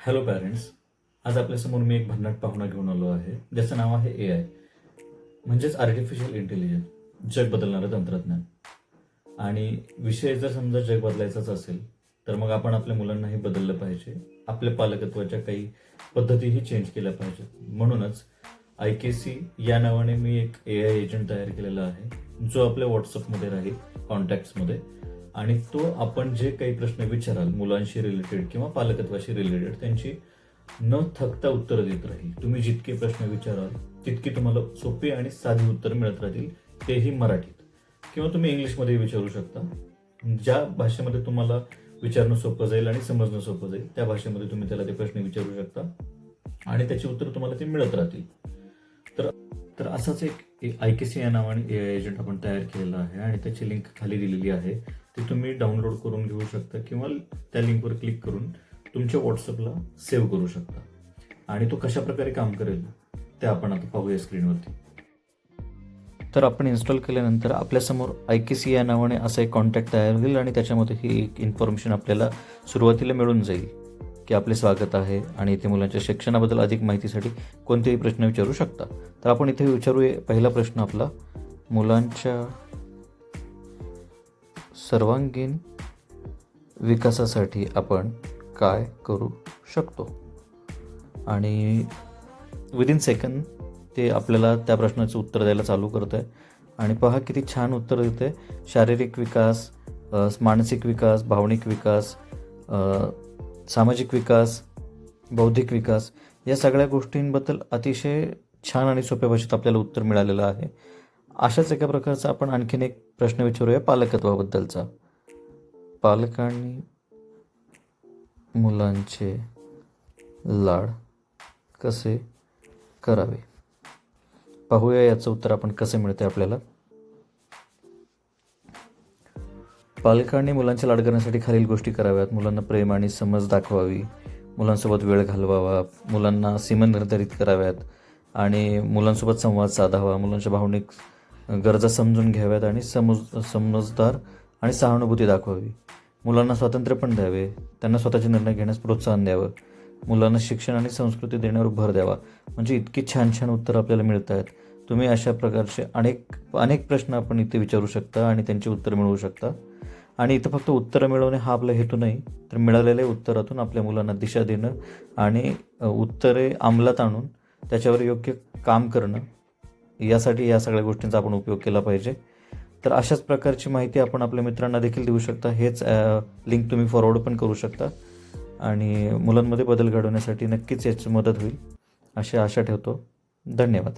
Hello parents आज आपल्यासमोर मी एक भन्नाट पाहुणा घेऊन आलो आहे. ज्याचं नाव आहे ए आय म्हणजेच आर्टिफिशियल इंटेलिजन्स जग बदलणारं तंत्रज्ञान. आणि विषय जर समजा जग बदलायचाच असेल तर मग आपण आपल्या मुलांनाही बदललं पाहिजे. आपल्या पालकत्वाच्या काही पद्धतीही चेंज केल्या पाहिजेत. म्हणूनच आय के सी या नावाने मी एक ए आय एजंट तयार केलेला आहे जो आपल्या व्हॉट्सअपमध्ये राहील कॉन्टॅक्ट्समध्ये आणि तो आपण जे काही प्रश्न विचाराल मुलांशी रिलेटेड किंवा पालकत्वाशी रिलेटेड त्यांची न थकता उत्तरं देत राहील. तुम्ही जितके प्रश्न विचाराल तितकी तुम्हाला सोपी आणि साधी उत्तर मिळत राहतील तेही मराठीत. किंवा तुम्ही इंग्लिशमध्ये विचारू शकता. ज्या भाषेमध्ये तुम्हाला विचारणं सोपं जाईल आणि समजणं सोपं जाईल त्या भाषेमध्ये तुम्ही त्याला ते प्रश्न विचारू शकता आणि त्याची उत्तर तुम्हाला ते मिळत राहतील. तर तर असाच एक आय के सी या नावाने ए आय एजंट आपण तयार केलेला आहे आणि त्याची लिंक खाली दिलेली आहे. ती तुम्ही डाउनलोड करून घेऊ शकता किंवा त्या लिंकवर क्लिक करून तुमच्या व्हॉट्सअपला सेव्ह करू शकता. आणि तो कशा प्रकारे काम करेल ते आपण आता पाहूया स्क्रीनवरती तर आपण इन्स्टॉल केल्यानंतर आपल्यासमोर आय के सी या नावाने असा एक कॉन्टॅक्ट तयार होईल आणि त्याच्यामध्ये ही एक इन्फॉर्मेशन आपल्याला सुरुवातीला मिळून जाईल की आपले स्वागत आहे आणि इथे मुलांच्या शिक्षणाबद्दल अधिक माहितीसाठी कोणतेही प्रश्न विचारू शकता. तर आपण इथे विचारूया पहिला प्रश्न आपला मुलांच्या सर्वांगीण विकासासाठी आपण काय करू शकतो? आणि विदिन सेकंद ते आपल्याला त्या प्रश्नाचं उत्तर द्यायला चालू करत आहे आणि पहा किती छान उत्तर देते आहे शारीरिक विकास मानसिक विकास भावनिक विकास सामाजिक विकास बौद्धिक विकास या सगळ्या गोष्टींबद्दल अतिशय छान आणि सोप्या भाषेत आपल्याला उत्तर मिळालेलं आहे. अशाच एका प्रकारचा आपण आणखीन एक प्रश्न विचारूया पालकत्वाबद्दलचा. पालकांनी मुलांचे लाड कसे करावे? पाहूया याचं उत्तर आपण कसं मिळते आपल्याला. पालकांनी मुलांचे लाड करण्यासाठी खालील गोष्टी कराव्यात. मुलांना प्रेम आणि समज दाखवावी. मुलांसोबत वेळ घालवावा. मुलांना सीमा निर्धारित कराव्यात. आणि मुलांसोबत संवाद साधावा. मुलांच्या भावनिक गरजा समजून घ्याव्यात आणि समज समजदार आणि सहानुभूती दाखवावी. मुलांना स्वातंत्र्य पण द्यावे. त्यांना स्वतःचे निर्णय घेण्यास प्रोत्साहन द्यावं. मुलांना शिक्षण आणि संस्कृती देण्यावर भर द्यावा. म्हणजे इतकी छान छान उत्तरं आपल्याला मिळत आहेत तुम्ही अशा प्रकारचे अनेक अनेक प्रश्न आपण इथे विचारू शकता आणि त्यांची उत्तर मिळवू शकता. आणि इथं फक्त उत्तरं मिळवणे हा आपला हेतू नाही तर मिळालेल्या उत्तरातून आपल्या मुलांना दिशा देणं आणि उत्तरे अंमलात आणून त्याच्यावर योग्य काम करणं यासाठी या सगळ्या गोष्टींचा आपण उपयोग केला पाहिजे. तर अशाच प्रकारची माहिती आपण आपल्या मित्रांना देखील देऊ शकता. हेच लिंक तुम्ही फॉरवर्ड पण करू शकता. आणि मुलांमध्ये बदल घडवण्यासाठी नक्कीच याची मदत होईल. अशी आशा ठेवतो. धन्यवाद.